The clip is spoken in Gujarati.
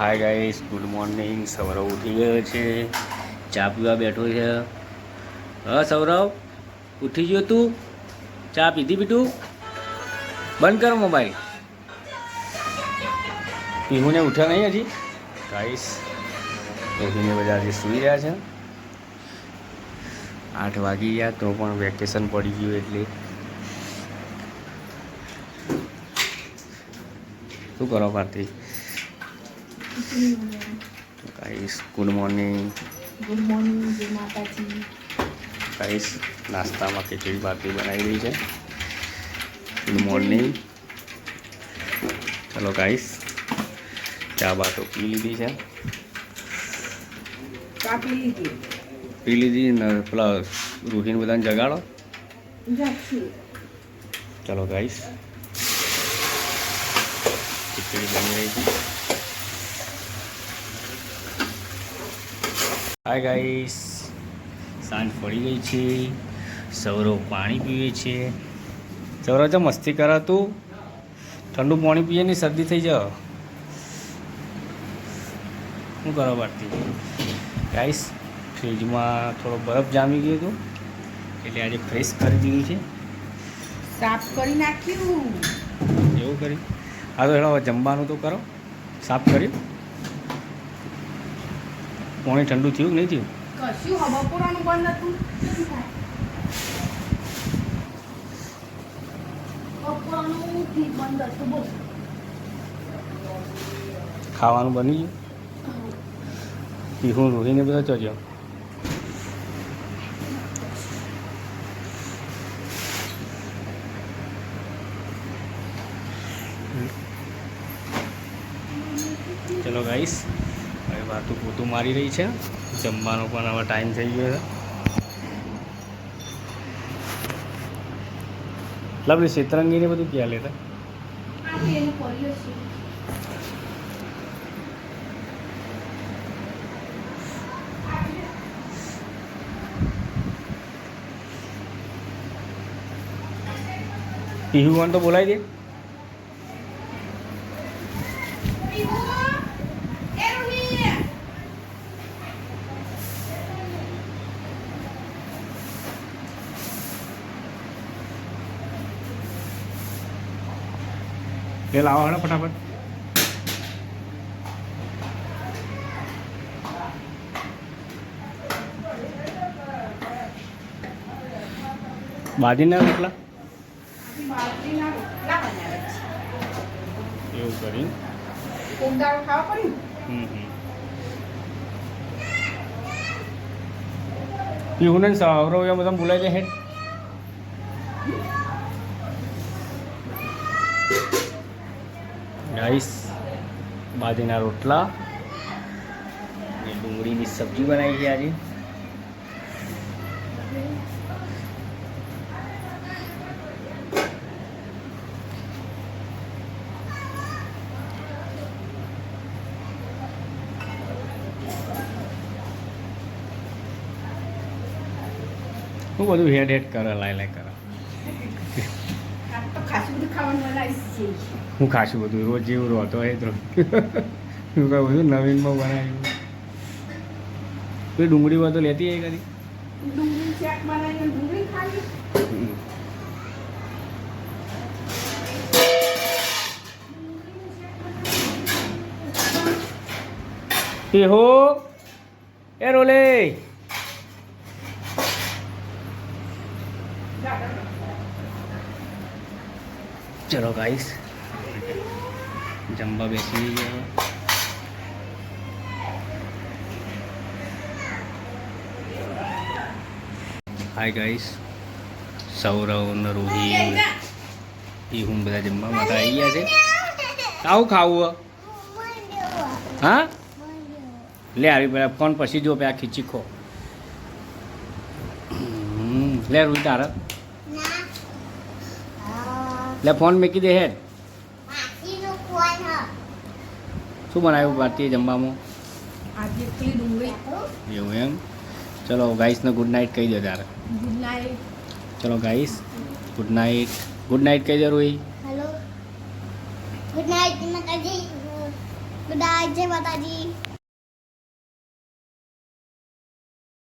Hi guys good morning Saurav ઉઠી ગયો છે. ચા પીવા બેઠો છે. હા, સૌરવ, ઉઠી ગયો તું? ચા પીધી બીટું? બંધ કરો મોબાઈલ પીહુને ઉઠ્યા નહીં હજી? ગાઈસ પીહુને બધા હજી સૂઈ રહ્યા છે. આઠ વાગી ગયા તો પણ વેકેશન પડી ગયું એટલે. શું કરો Bharti guys good morning good morning જય માતાજી. ગાઈસ નાસ્તામાં ખીચડી ભારતી બનાવી રહી છે. ગુડ મોર્નિંગ ચલો ગાઈસ ચા બા તો પી લીધી છે. ચા પી લીધી? પી લીધી ને પેલા રૂહીને બધાને જગાડો. ચલો ગાઈસ ખીચડી બની રહી છે. હાય ગાઈસ સાંજ પડી ગઈ છે. સૌરવ પાણી પીવે છે. સૌરવ જો મસ્તી કરા તું. ઠંડુ પાણી પીએ ને શરદી થઈ જાવ શું કરો ભારતી ગાઈસ ફ્રીજમાં થોડો બરફ જામી ગયો હતો એટલે આજે ફ્રેશ કરી દીધું છે. સાફ કરી નાખ્યું. એવું કરી? હા તો હેડો હવે જમવાનું તો કરો. સાફ કર્યું? પાણી ઠંડુ થયું કે નહીં થયું? કશું બપોરાનું બંધ હતું. ખાવાનું બની ગયું? પીહું રોહીને બધા ચડ્યો. ચલો ગાઈસ હવે વાતું પોતું મારી રહી છે. જમવાનો પણ હવે ટાઈમ થઈ ગયો છે. આપણે ને બધું ક્યાં લેતા પીહુવાન તો બોલાવી દે. લે લાવો હેડો ફટાફટ. બાજીના રોટલા છે એવું કરી. ખાવા હમ. પીહુને સૌરવ એમ બધા બોલાવી દે હેડ. ગાઈસ બાજરીના રોટલા અને ડુંગળીની સબ્જી બનાવી છે આજે. હું બધું હેડ હેડ કરે લાય લાય કરે. તો ખાસું બધું છે હું રોજ જેવું રોતો હોય તો. હું કહું બધું નવીનમાં બનાવ્યું. કોઈ ડુંગળી હોય તો લેતી આવી કદી. એ હો એ રોલે. ચલો ગાઈસ જમવા બેસી ગયા હાય ગાઈસ સૌરવ ને રોહી એ હું બધા જમવા માટે આવી ગયા છે આવું ખાવું હા લે આવી પેલા ફોન પછી જો પેલા ખીચી ખો લે રોહિત તારે લે ફોન મૂકી દે હેડ. શું બનાવ્યું ભારતીય જમવામાં? આજે એકલી ડુંગળી. એવું એમ? ચલો ગાઈસને ગુડ નાઇટ કહી દો તારે ગુડ નાઇટ ચલો guys good night good night કહી દો રોહી હેલો ગુડ નાઇટ માતાજી. નાઇટ જય માતાજી.